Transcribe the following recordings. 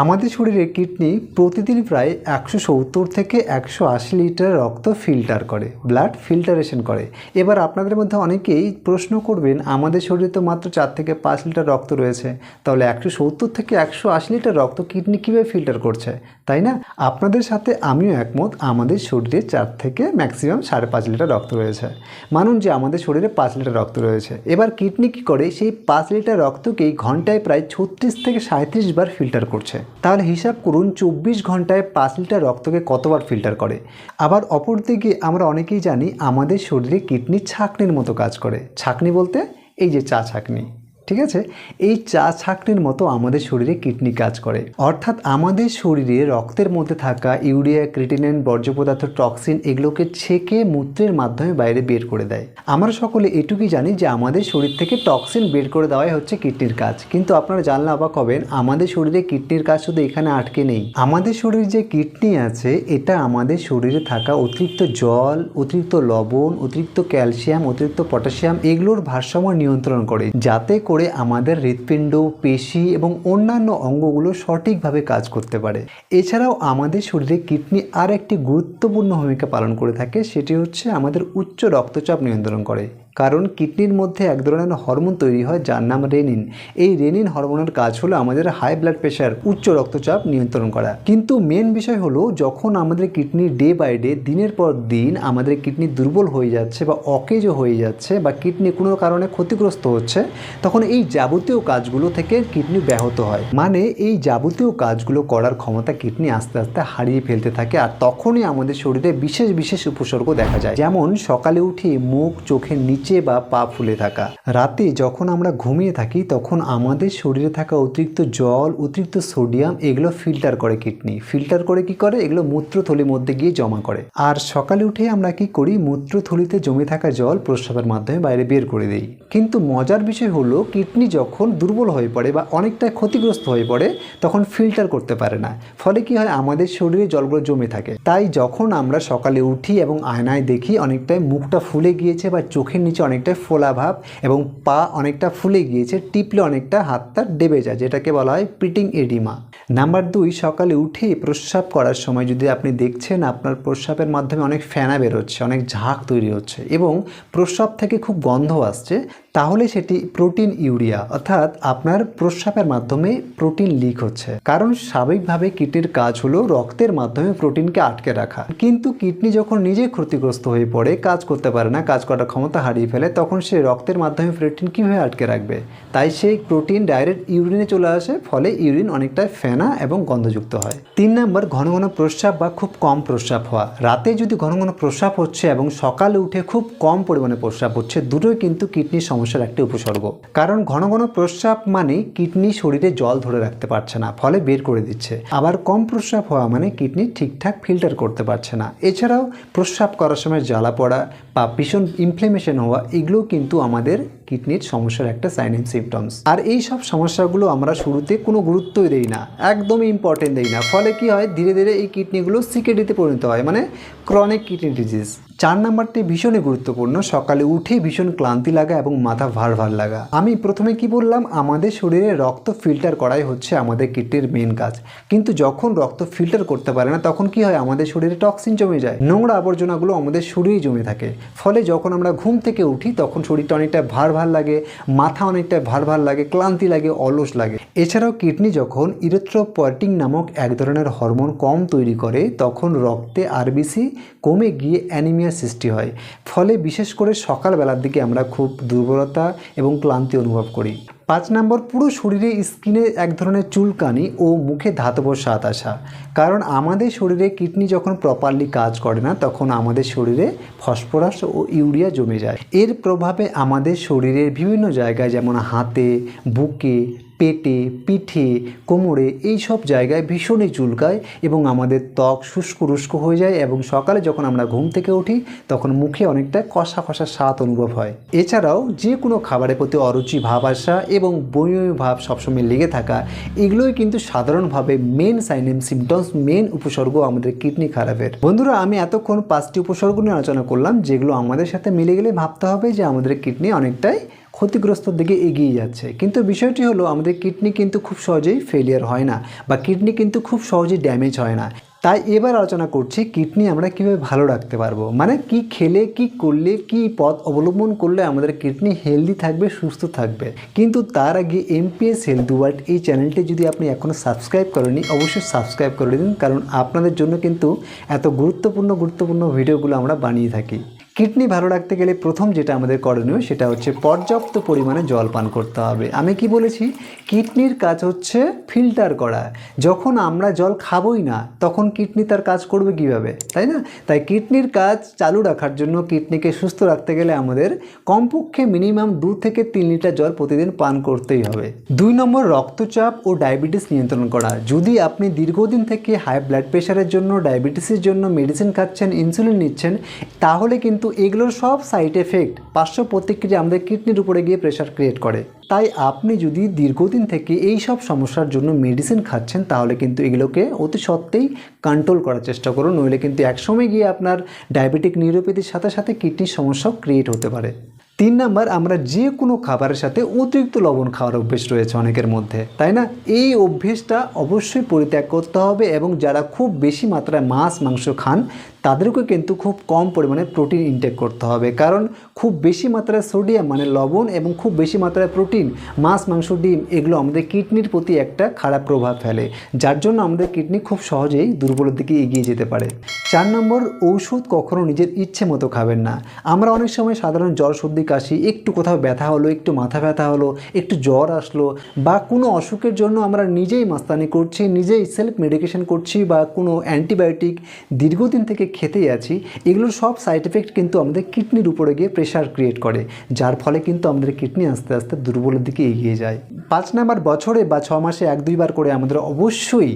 আমাদের শরীরে কিডনি প্রতিদিন প্রায় একশো সত্তর থেকে একশো আশি লিটার রক্ত ফিল্টার করে ব্লাড ফিল্টারেশন করে। এবার আপনাদের মধ্যে অনেকেই প্রশ্ন করবেন, আমাদের শরীরে তো মাত্র চার থেকে পাঁচ লিটার রক্ত রয়েছে, তাহলে একশো সত্তর থেকে একশো আশি লিটার রক্ত কিডনি কীভাবে ফিল্টার করছে, তাই না? আপনাদের সাথে আমিও একমত, আমাদের শরীরে চার থেকে ম্যাক্সিমাম সাড়ে পাঁচ লিটার রক্ত রয়েছে। মানুন যে আমাদের শরীরে পাঁচ লিটার রক্ত রয়েছে। এবার কিডনি কী করে, সেই পাঁচ লিটার রক্তকেই ঘন্টায় প্রায় ছত্রিশ থেকে সাঁত্রিশ বার ফিল্টার করছে। তাহলে হিসাব করুন চব্বিশ ঘন্টায় পাঁচ লিটার রক্তকে কতবার ফিল্টার করে? আবার অপরদিকে আমরা অনেকেই জানি আমাদের শরীরে কিডনি ছাকনির মতো কাজ করে। ছাকনি বলতে এই যে চা ছাকনি। ঠিক আছে? এই চা ছাকনির মতো আমাদের শরীরে কিডনি কাজ করে। অর্থাৎ আমাদের শরীরে রক্তের মধ্যে থাকা ইউরিয়া, ক্রিটিনিন, বর্জ্য পদার্থ, টক্সিন এগুলোকে ছেঁকে মূত্রের মাধ্যমে বাইরে বের করে দেয়। আমরা সকলে এটুকুই জানি যে আমাদের শরীর থেকে টক্সিন বের করে দেওয়াই হচ্ছে কিডনির কাজ। কিন্তু আপনারা জানলে অবাক হবেন, আমাদের শরীরে কিডনির কাজ শুধু এখানে আটকে নেই। আমাদের শরীরে যে কিডনি আছে, এটা আমাদের শরীরে থাকা অতিরিক্ত জল, অতিরিক্ত লবণ, অতিরিক্ত ক্যালসিয়াম, অতিরিক্ত পটাশিয়াম এগুলোর ভারসাম্য নিয়ন্ত্রণ করে। যাতে করে আমাদের হৃৎপিণ্ড, পেশি এবং অন্যান্য অঙ্গগুলো সঠিকভাবে কাজ করতে পারে। এছাড়াও আমাদের শরীরে কিডনি আর একটি গুরুত্বপূর্ণ ভূমিকা পালন করে থাকে, সেটি হচ্ছে আমাদের উচ্চ রক্তচাপ নিয়ন্ত্রণ করে। কারণ কিডনির মধ্যে এক ধরনের হরমোন তৈরি হয় যার নাম রেনিন। এই রেনিন হরমোনের কাজ হলো আমাদের হাই ব্লাড প্রেশার উচ্চ রক্তচাপ নিয়ন্ত্রণ করা। কিন্তু মেন বিষয় হলো যখন আমাদের কিডনি ডে বাই ডে, দিনের পর দিন আমাদের কিডনি দুর্বল হয়ে যাচ্ছে বা অকেজো হয়ে যাচ্ছে বা কিডনি কোনো কারণে ক্ষতিগ্রস্ত হচ্ছে, তখন এই যাবতীয় কাজগুলো থেকে কিডনি ব্যাহত হয়। মানে এই যাবতীয় কাজগুলো করার ক্ষমতা কিডনি আস্তে আস্তে হারিয়ে ফেলতে থাকে আর তখনই আমাদের শরীরে বিশেষ বিশেষ উপসর্গ দেখা যায়। যেমন সকালে উঠে মুখ, চোখের নিচে বা পা ফুলে থাকা। রাতে যখন আমরা ঘুমিয়ে থাকি, তখন আমাদের শরীরে থাকা অতিরিক্ত জল, অতিরিক্ত সোডিয়াম, এগুলো ফিল্টার করে কিডনি। ফিল্টার করে কি করে? এগুলো মূত্রথলির মধ্যে গিয়ে জমা করে। আর সকালে উঠে আমরা কি করি? মূত্রথলিতে জমে থাকা জল প্রস্রাবের মাধ্যমে বাইরে বের করে দিই। কিন্তু মজার বিষয় হলো, কিডনি যখন দুর্বল হয়ে পড়ে বা অনেকটা ক্ষতিগ্রস্ত হয়ে পড়ে, তখন ফিল্টার করতে পারে না। ফলে কি হয়? আমাদের শরীরে জলগুলো জমে থাকে। তাই যখন আমরা সকালে উঠি এবং আয়নায় দেখি, অনেকটাই মুখটা ফুলে গিয়েছে বা চোখের নিচে অনেকটা ফোলা ভাব এবং পা অনেকটা ফুলে গিয়েছে, টিপলে অনেকটা হাতটা ডেবে যায়, যেটাকে বলা হয় পিটিং এডিমা। নাম্বার দুই, সকালে উঠে প্রস্রাব করার সময় যদি আপনি দেখছেন আপনার প্রস্রাবের মাধ্যমে অনেক ফেনা বেরোচ্ছে, অনেক ঝাঁক তৈরি হচ্ছে এবং প্রস্রাব থেকে খুব গন্ধ আসছে তাহলে সেটি প্রোটিন ইউরিয়া, অর্থাৎ আপনার প্রস্রাবের মাধ্যমে প্রোটিন লিক হচ্ছে। কারণ স্বাভাবিকভাবে কিডনির কাজ হলো রক্তের মাধ্যমে প্রোটিনকে আটকে রাখা। কিন্তু কিডনি যখন নিজে ক্ষতিগ্রস্ত হয়ে পড়ে, কাজ করতে পারে না, কাজ করার ক্ষমতা হারিয়ে ফেলে, তখন সে রক্তের মাধ্যমে প্রোটিন কীভাবে আটকে রাখবে? তাই সেই প্রোটিন ডাইরেক্ট ইউরিনে চলে আসে, ফলে ইউরিন অনেকটা ফেনা এবং গন্ধযুক্ত হয়। তিন নম্বর, ঘন ঘন প্রস্রাব বা খুব কম প্রস্রাব হওয়া। রাতে যদি ঘন ঘন প্রস্রাব হচ্ছে এবং সকালে উঠে খুব কম পরিমাণে প্রস্রাব হচ্ছে, দুটোই কিন্তু কিডনির সমস্যার একটি উপসর্গ। কারণ ঘন ঘন প্রস্রাব মানে কিডনি শরীরে জল ধরে রাখতে পারছে না, ফলে বের করে দিচ্ছে। আবার কম প্রস্রাব হওয়া মানে কিডনি ঠিকঠাক ফিল্টার করতে পারছে না। এছাড়াও প্রস্রাব করার সময় জ্বালা পড়া বা ভীষণ ইনফ্লেমেশন হওয়া, এগুলোও কিন্তু আমাদের কিডনির সমস্যার একটা সাইন অ্যান্ড সিমটমস আর এই সব সমস্যাগুলো আমরা শুরুতে কোনো গুরুত্বই দেই না, একদমই ইম্পর্টেন্ট দেই না। ফলে কি হয়? ধীরে ধীরে এই কিডনিগুলো সিকেডিতে পরিণত হয় মানে ক্রনিক কিডনি ডিজিজ চার নাম্বারটি ভীষণই গুরুত্বপূর্ণ। সকালে উঠে ভীষণ ক্লান্তি লাগা এবং মাথা ভার ভার লাগা। আমি প্রথমে কি বললাম? আমাদের শরীরে রক্ত ফিল্টার করাই হচ্ছে আমাদের কিডনির মেন কাজ। কিন্তু যখন রক্ত ফিল্টার করতে পারে না, তখন কি হয়? আমাদের শরীরে টক্সিন জমে যায়। নোংরা আবর্জনাগুলো আমাদের শরীরে জমে থাকে। ফলে যখন আমরা ঘুম থেকে উঠি, তখন শরীরটা অনেকটা ভার ভার লাগে, মাথা অনেকটা ভার ভার লাগে, ক্লান্তি লাগে, অলস লাগে। এছাড়াও কিডনি যখন ইরেথ্রোপয়েটিং নামক এক ধরনের হরমোন কম তৈরি করে, তখন রক্তে আরবিসি কমে গিয়ে অ্যানিমিয়া সৃষ্টি হয়। ফলে বিশেষ করে সকালবেলার দিকে আমরা খুব দুর্বলতা এবং ক্লান্তি অনুভব করি। পাঁচ নম্বর, পুরো শরীরে স্কিনে এক ধরনের চুলকানি ও মুখে ধাতব স্বাদ আসা। কারণ আমাদের শরীরে কিডনি যখন প্রপারলি কাজ করে না, তখন আমাদের শরীরে ফসফরাস ও ইউরিয়া জমে যায়। এর প্রভাবে আমাদের শরীরের বিভিন্ন জায়গায় যেমন হাতে, বুকে পেটে, পিঠে, কোমরে এই সব জায়গায় ভীষণই চুলকায় এবং আমাদের ত্বক শুষ্ক রুষ্ক হয়ে যায় এবং সকালে যখন আমরা ঘুম থেকে উঠি, তখন মুখে অনেকটা কষা কষা স্বাদ অনুভব হয়। এছাড়াও যে কোনো খাবারের প্রতি অরুচি ভাব আসা এবং বমি ভাব সবসময় লেগে থাকা, এগুলোই কিন্তু সাধারণভাবে main sign and symptoms main উপসর্গ আমাদের কিডনি খারাপের। বন্ধুরা, আমি এতক্ষণ পাঁচটি উপসর্গ নিয়ে আলোচনা করলাম, যেগুলো আমাদের সাথে মিলে গেলে ভাবতে হবে যে আমাদের কিডনি অনেকটাই ক্ষতিগ্রস্তর দিকে এগিয়ে যাচ্ছে। কিন্তু বিষয়টি হলো, আমাদের কিডনি কিন্তু খুব সহজেই ফেলিয়ার হয় না বা কিডনি কিন্তু খুব সহজেই ড্যামেজ হয় না। তাই এবার আলোচনা করছি, কিডনি আমরা কীভাবে ভালো রাখতে পারব? মানে কি খেলে, কি করলে, কি পথ অবলম্বন করলে আমাদের কিডনি হেলদি থাকবে, সুস্থ থাকবে? কিন্তু তার আগে এমপিএস হেলথ ওয়ার্ল্ড এই চ্যানেলটি যদি আপনি এখনও সাবস্ক্রাইব করেনি অবশ্যই সাবস্ক্রাইব করে দিন, কারণ আপনাদের জন্য কিন্তু এত গুরুত্বপূর্ণ গুরুত্বপূর্ণ ভিডিওগুলো আমরা বানিয়ে থাকি। কিডনি ভালো রাখতে গেলে প্রথম যেটা আমাদের করণীয় সেটা হচ্ছে পর্যাপ্ত পরিমাণে জল পান করতে হবে। আমি কি বলেছি? কিডনির কাজ হচ্ছে ফিল্টার করা। যখন আমরা জল খাবই না, তখন কিডনি তার কাজ করবে কীভাবে? তাই না? তাই কিডনির কাজ চালু রাখার জন্য কিডনিকে সুস্থ রাখতে গেলে আমাদের কমপক্ষে মিনিমাম দু থেকে তিন লিটার জল প্রতিদিন পান করতেই হবে। দুই নম্বর, রক্তচাপ ও ডায়াবেটিস নিয়ন্ত্রণ করা। যদি আপনি দীর্ঘদিন থেকে হাই ব্লাড প্রেশারের জন্য, ডায়াবেটিসের জন্য মেডিসিন খাচ্ছেন, ইনসুলিন নিচ্ছেন, তাহলে কিন্তু এগুলোর সব সাইড এফেক্ট পার্শ্ব প্রতিক্রিয়া আমাদের কিডনির উপরে গিয়ে প্রেশার ক্রিয়েট করে। তাই আপনি যদি দীর্ঘদিন থেকে এই সব সমস্যার জন্য মেডিসিন খাচ্ছেন, তাহলে কিন্তু এগুলোকে অতি সত্ত্বেই কন্ট্রোল করার চেষ্টা করুন। নইলে কিন্তু একসময় গিয়ে আপনার ডায়াবেটিক নিউরোপ্যাথির সাথে সাথে কিডনির সমস্যাও ক্রিয়েট হতে পারে। তিন নাম্বার, আমরা যে কোনো খাবারের সাথে অতিরিক্ত লবণ খাওয়ার অভ্যেস রয়েছে অনেকের মধ্যে। তাই না? এই অভ্যেসটা অবশ্যই পরিত্যাগ করতে হবে এবং যারা খুব বেশি মাত্রায় মাছ, মাংস খান তাদেরকে কিন্তু খুব কম পরিমাণে প্রোটিন ইনটেক করতে হবে। কারণ খুব বেশি মাত্রায় সোডিয়াম মানে লবণ এবং খুব বেশি মাত্রায় প্রোটিন মাছ, মাংস, ডিম, এগুলো আমাদের কিডনির প্রতি একটা খারাপ প্রভাব ফেলে। যার জন্য আমাদের কিডনি খুব সহজেই দুর্বলের দিকে এগিয়ে যেতে পারে। চার নম্বর, ঔষধ কখনো নিজের ইচ্ছে মতো খাবেন না। আমরা অনেক সময় সাধারণ জ্বর সর্দি, কাশি, একটু কোথাও ব্যথা হলো, একটু মাথা ব্যথা হলো, একটু জ্বর আসলো বা কোনো অসুখের জন্য আমরা নিজেই মাস্তানি করছি, নিজেই সেলফ মেডিকেশন করছি বা কোনো অ্যান্টিবায়োটিক দীর্ঘদিন থেকে খেতেই আছি এগুলোর সব সাইড এফেক্ট কিন্তু আমাদের কিডনির উপরে গিয়ে প্রেশার ক্রিয়েট করে, যার ফলে কিন্তু আমাদের কিডনি আস্তে আস্তে দুর্বলের দিকে এগিয়ে যায়। পাঁচ নাম্বার বছরে বা ছ মাসে এক দুইবার করে আমাদের অবশ্যই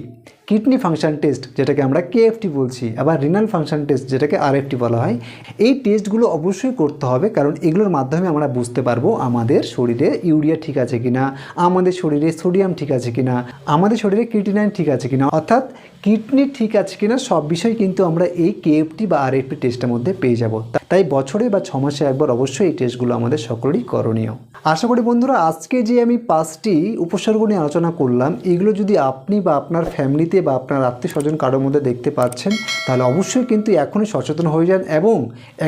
কিডনি ফাংশন টেস্ট, যেটাকে আমরা কেএফটি বলছি, আবার রিনাল ফাংশন টেস্ট, যেটাকে আরএফটি বলা হয়, এই টেস্টগুলো অবশ্যই করতে হবে, কারণ এগুলোর মাধ্যমে আমরা বুঝতে পারব আমাদের শরীরে ইউরিয়া ঠিক আছে কিনা, আমাদের শরীরে সোডিয়াম ঠিক আছে কিনা, আমাদের শরীরে ক্রিটিনাইন ঠিক আছে কিনা, অর্থাৎ কিডনি ঠিক আছে কিনা, সব বিষয় কিন্তু আমরা এই কেএফটি বা আরএফটি টেস্টের মধ্যে পেয়ে যাব। তাই বছরে বা ছমাসে মাসে একবার অবশ্যই এই টেস্টগুলো আমাদের সকলেরই করণীয়। আশা করি বন্ধুরা, আজকে যে আমি পাঁচটি উপসর্গ নিয়ে আলোচনা করলাম, এগুলো যদি আপনি বা আপনার ফ্যামিলিতে বা আপনার আত্মীয় স্বজন কারোর মধ্যে দেখতে পাচ্ছেন, তাহলে অবশ্যই কিন্তু এখনই সচেতন হয়ে যান এবং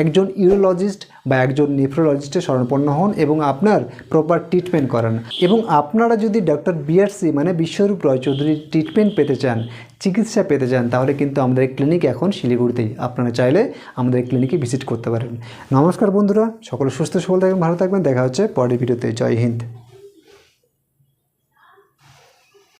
একজন ইউরোলজিস্ট বা একজন নেফ্রোলজিস্টের শরণপন্ন হন এবং আপনার প্রপার ট্রিটমেন্ট করান। এবং আপনারা যদি ডক্টর বিআরসি মানে বিশ্বরূপ রয় চৌধুরীর ট্রিটমেন্ট পেতে চান, চিকিৎসা পেতে চান, তাহলে কিন্তু আমাদের ক্লিনিক এখন শিলিগুড়িতেই। আপনারা চাইলে আমাদের ক্লিনিকে ভিজিট করতে পারেন। নমস্কার বন্ধুরা, সকলে সুস্থ, সবল থাকবেন, ভালো থাকবেন। দেখা হচ্ছে পরের ভিডিওতে জয় হিন্দ।